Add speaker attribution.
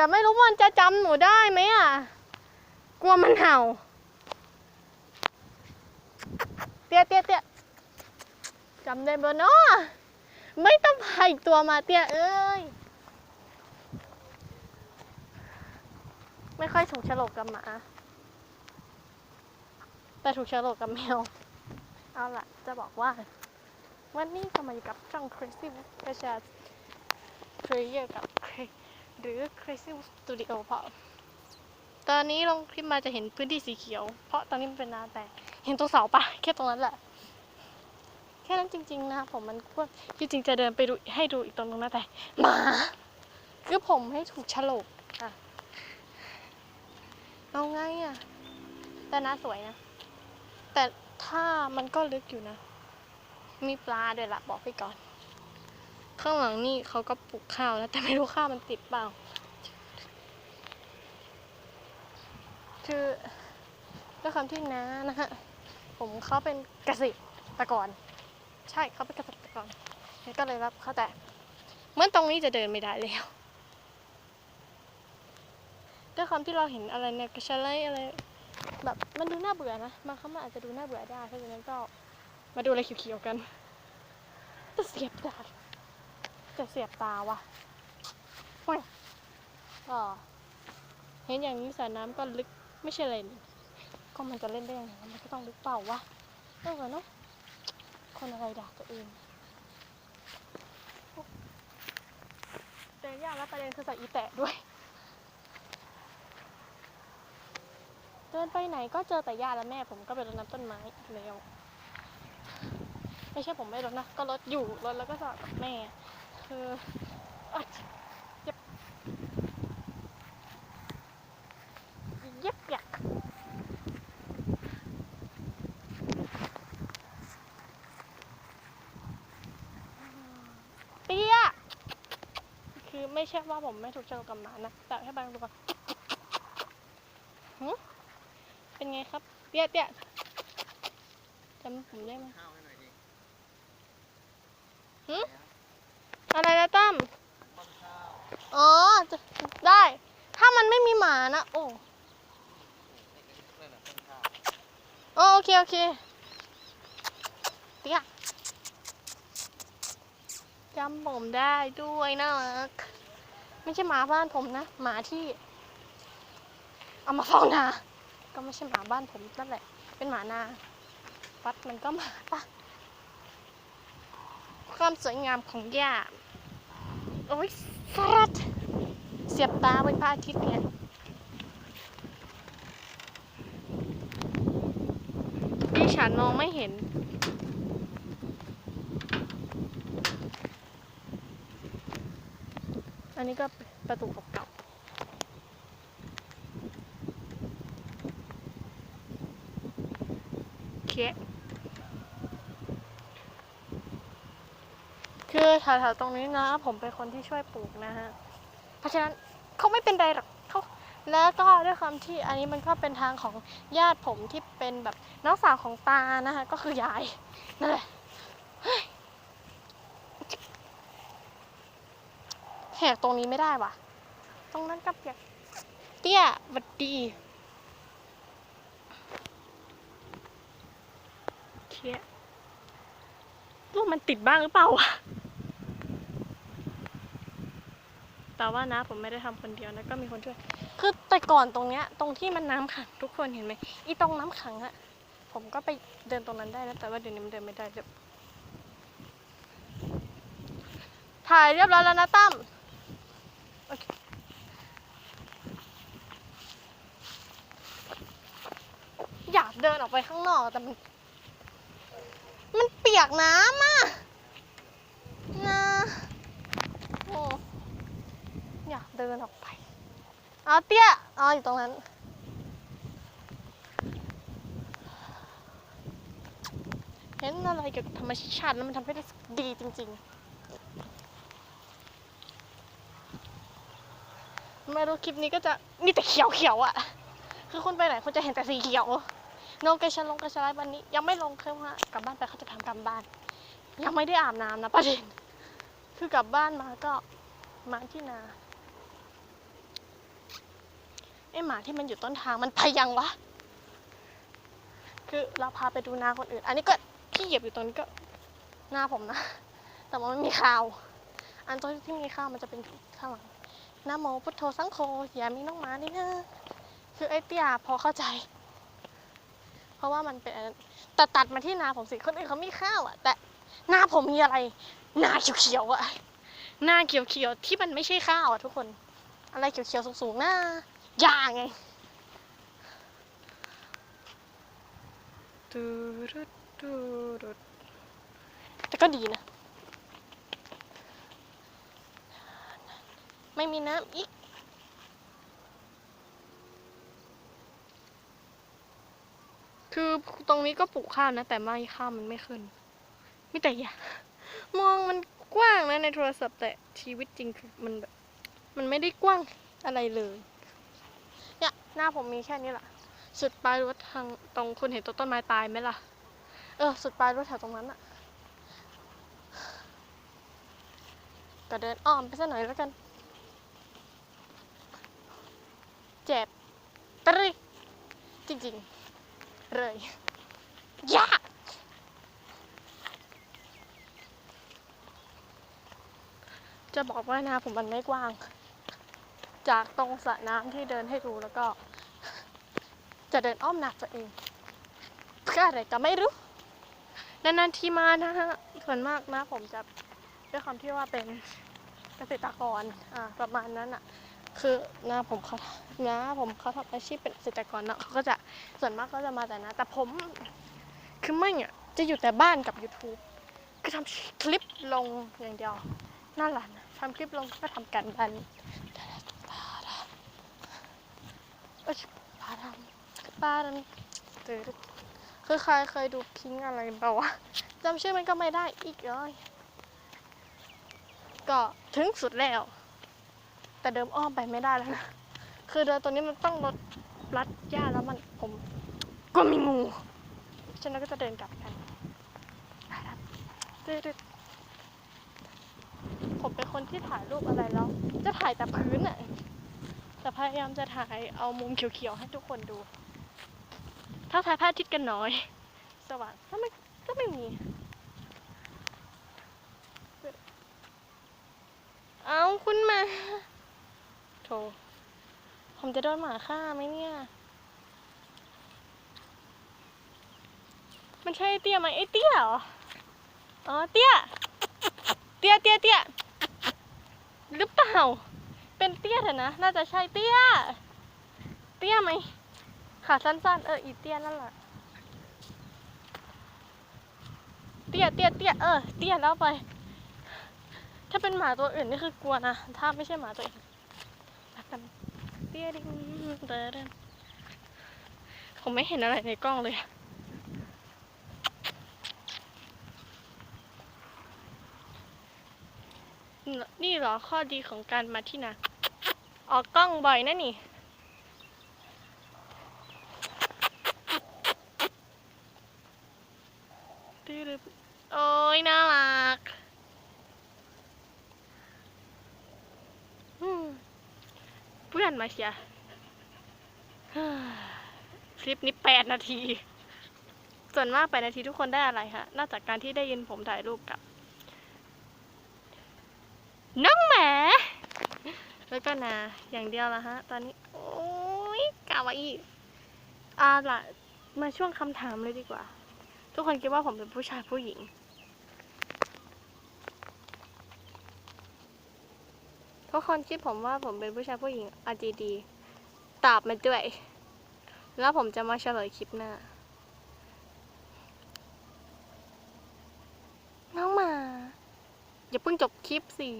Speaker 1: แต่ไม่รู้มันจะจำหนูได้ไหมอะ กลัวมันเห่า เตี้ยเตี้ยเตี้ยจำได้บ่เนาะไม่ต้องพาอีกตัวมาเตี้ยเอ้ย ไม่ค่อยถูกฉลกกับหมา แต่ถูกฉลกกับแมว เอาล่ะ จะบอกว่า วันนี้ก็มาอยู่กับช่อง Crazy p r e c i o u s Player กับ หรือ Crazy Studio เพราะตอนนี้ลงคลิปมาจะเห็นพื้นที่สีเขียว เพราะตอนนี้มันเป็นนาแตกเห็นตรงเสาปะแค่ตรงนั้นแหละ แค่นั้นจริง ๆ นะผมมันพวกที่จริงจะเดินไปดูให้ดูอีกตรงนึงนะแต่หมาคือผมให้ถูกฉลกอะเอาไงอะแต่นาสวยนะ แต่ถ้ามันก็ลึกอยู่นะ มีปลาด้วยละบอกไปก่อน ข้างหลังนี่เขาก็ปลูกข้าวแล้วแต่ไม่รู้ข้าวมันติดเปล่า คือด้วยความที่น้านะฮะผมเขาเป็นเกษตรกร ใช่เขาเป็นเกษตรกรก็เลยรับเขาแต่เหมื่อนตรงนี้จะเดินไม่ได้แล้วด้วยความที่เราเห็นอะไรเนี่ยกระชะไลอะไรแบบมันดูน่าเบื่อนะบางครั้งมันอาจจะดูน่าเบื่อได้เพราะฉะนั้นก็มาดูอะไรเขียวๆกันจะเสียบตา จะเสียบตาวะโอ้ยก็เห็นอย่างนี้สระน้ำก็ลึกไม่ใช่อะไรนี่ก็มันจะเล่นได้ยังไงมันก็ต้องลึกเปล่าวะเออเนาะคนอะไรด่าตัวเองแต่ยากแล้วประเด็นคือใส่อีแตะด้วย เดินไปไหนก็เจอแต่ย่าและแม่ผมก็ไปรดน้ำต้นไม้แล้วไม่ใช่ผมไม่รดนะ ก็รดอยู่รดแล้วก็สลับกับแม่ คือเย็บเย็บอยากเปี้ยคือไม่ใช่ว่าผมไม่ถูกใจกับหมานะ แต่แค่บางตัวเป็นไงครับเตี้ยเตี้ยจำผมได้ไหม
Speaker 2: ห้หน่ อะ
Speaker 1: ไรนะตั้ม
Speaker 2: อ๋
Speaker 1: อได้ ถ้ามันไม่มีหมานะ โอ้
Speaker 2: อนข้าว
Speaker 1: โอ้โอเค โอเคเตี้ยจำผมได้ด้วยนะรักไม่ใช่หมาบ้านผมนะ หมาที่ เอามาเฝ้านา ก็ไม่ใช่หมาบ้านผมนั่นแหละ เป็นหมานาวัดมันก็หมาปะความสวยงามของหญ้า โอ้ยฟรัดเสียบตาเป็นพระอาทิตย์เนี่ยดิฉันมองไม่เห็น อันนี้ก็ประตูเก่าๆโอเค คือแถวๆตรงนี้นะ ผมเป็นคนที่ช่วยปลูกนะฮะ เพราะฉะนั้นเขาไม่เป็นไรหรอกเขาแล้วก็ด้วยความที่อันนี้มันก็เป็นทางของญาติผมที่เป็นแบบน้องสาวของตานะคะก็คือยายนั่นแหละแหกตรงนี้ไม่ได้ว่ะ ตรงนั้นกับอยกเตี้ยหวัดดีเคียลูกมันติดบ้างหรือเปล่าวะ แต่ว่านะผมไม่ได้ทำคนเดียวนะก็มีคนช่วย คือแต่ก่อนตรงเนี้ยตรงที่มันน้ำขังทุกคนเห็นไหมอีตรงน้ำขังอะผมก็ไปเดินตรงนั้นได้นะแต่ว่าเดี๋ยวนี้มันเดินไม่ได้เดี๋ยถ่ายเรียบร้อยแล้วนะตั้มอยากเดินออกไปข้างนอกแต่มัน มันเปียกน้ำอะนะโอ้ อยาก เดินออกไปเอาเตี้ยเอาอยู่ตรงนั้นเห็นอะไรเกี่ยวกับธรรมชาติแล้วมันทำให้รู้สึกดีจริงๆ ไม่รู้คลิปนี้ก็จะมีแต่เขียวเขียวๆอะคือคุณไปไหนคุณจะเห็นแต่สีเขียวโนเกชันลงกระชายวันนี้ ยังไม่ลงเครื่องว่ากลับบ้านไปเขาจะทำกลับบ้าน ยังไม่ได้อาบน้ำนะประเด็น คือกลับบ้านมาก็มาที่นา ไอหมาที่มันอยู่ต้นทางมันไปยังวะ คือเราพาไปดูนาคนอื่น อันนี้ก็ที่เหยียบอยู่ตรงนี้ก็หน้าผมนะ แต่ว่ามันมีข่าว อันตัวที่มีข่าวมันจะเป็นข้างหลังนะโมพุทโธสังโฆอย่ามีน้องหมานี่นะคือไอเตียพอเข้าใจ เพราะว่ามันเป็นอันนั้นแต่ตัดมาที่นาผมสิคนอื่นเขามีข้าวอะแต่หน้าผมมีอะไรหน้าเขียวๆอะหน้าเขียวๆที่มันไม่ใช่ข้าวอะทุกคน อะไรเขียวๆสูงๆหน้า หญ้าไงตูรุดตูรุดแต่ก็ดีนะ ไม่มีน้ำอีกคือตรงนี้ก็ปลูกข้าวนะ แต่ไม่ข้าวมันไม่ขึ้นมีแต่หญ้ามองมันกว้างนะในโทรศัพท์แต่ชีวิตจริงคือมันแบบ มันไม่ได้กว้างอะไรเลยเนี่ย หน้าผมมีแค่นี้แหละ สุดปลายรถทางตรงคุณเห็นต้นต้นไม้ตายไหมล่ะ เออ สุดปลายรถแถวตรงนั้นอะก็เดินอ้อมไปสักหน่อยแล้วกัน เจ็บตรึกจริงๆ เลยยากจะบอกว่านาผมมันไม่กว้าง จากตรงสระน้ำที่เดินให้ดูแล้วก็ จะเดินอ้อมหนักตัวเองเพื่อะไรก็ไม่รู้นานๆทีมานะฮะส่วนมากนะ ผมจะด้วยความที่ว่าเป็นเกษตรกรอ่าประมาณนั้นอะ คือน้าผมเขาน้าผมเขาทำอาชีพเป็นเกษตรกรเนาะเขาก็จะส่วนมากก็จะมาแต่นะ แต่ผมคือไม่อะจะอยู่แต่บ้านกับ YouTube คือทำคลิปลงอย่างเดียวนั่นแหละนะทำคลิปลงก็ทำกันบ้านเอ้ย ปาดำปาดำตื่นคือใครเคยดูพิงค์อะไรเปล่าวะจำชื่อมันก็ไม่ได้อีกเลยก็ถึงสุดแล้ว แต่เดิมอ้อมไปไม่ได้แล้วนะ คือเดินตัวนี้มันต้องรถลัดหญ้าแล้วมันผมก็มีงูฉันก็จะเดินกลับกันไปครับตึ๊ดผมเป็นคนที่ถ่ายรูปอะไรแล้ว จะถ่ายแต่พื้นอะ แต่พยายามจะถ่ายเอามุมเขียวๆให้ทุกคนดู ถ้าถ่ายพระอาทิตย์กันน่อย สว่างก็ไม่ก็ไม่มีเอาคุณมาโถผมจะโดนหมาฆ่าไหมเนี่ย มันใช่เตี้ยไหมไอ้เตี้ยเหรอ อ๋อเตี้ย เตี้ยเตี้ยเตี้ยหรือเปล่า เป็นเตี้ยเถอะนะ น่าจะใช่เตี้ย เตี้ยไหมขาสั้นๆ เออ อีเตี้ยนั่นแหละ เตี้ยเตี้ยเตี้ยเออ เตี้ยแล้วไป ถ้าเป็นหมาตัวอื่นนี่คือกลัวนะ ถ้าไม่ใช่หมาตัวเองรักกัน เตี้ยดิงเตอร์เดนผมไม่เห็นอะไรในกล้องเลยอะ นี่หรอข้อดีของการมาที่นาออกกล้องบ่อยนะนี่ตื้อดึบโอ้ยน่ารักเพื่อนมาเชียร์คลิปนี้แปดนาที ส่วนมากแปดนาทีทุกคนได้อะไรคะนอกจากการที่ได้ยินผมถ่ายรูปกับ น้องหมา แล้วก็นาอย่างเดียวละฮะ ตอนนี้ โอ้ยกาวอีอ่าล่ะ มาช่วงคำถามเลยดีกว่า ทุกคนคิดว่าผมเป็นผู้ชายผู้หญิง ทุกคนคิดผมว่าผมเป็นผู้ชายผู้หญิงอาจีดีตอบมาด้วย แล้วผมจะมาเฉลยคลิปหน้า น้องหมา อย่าเพิ่งจบคลิปสิ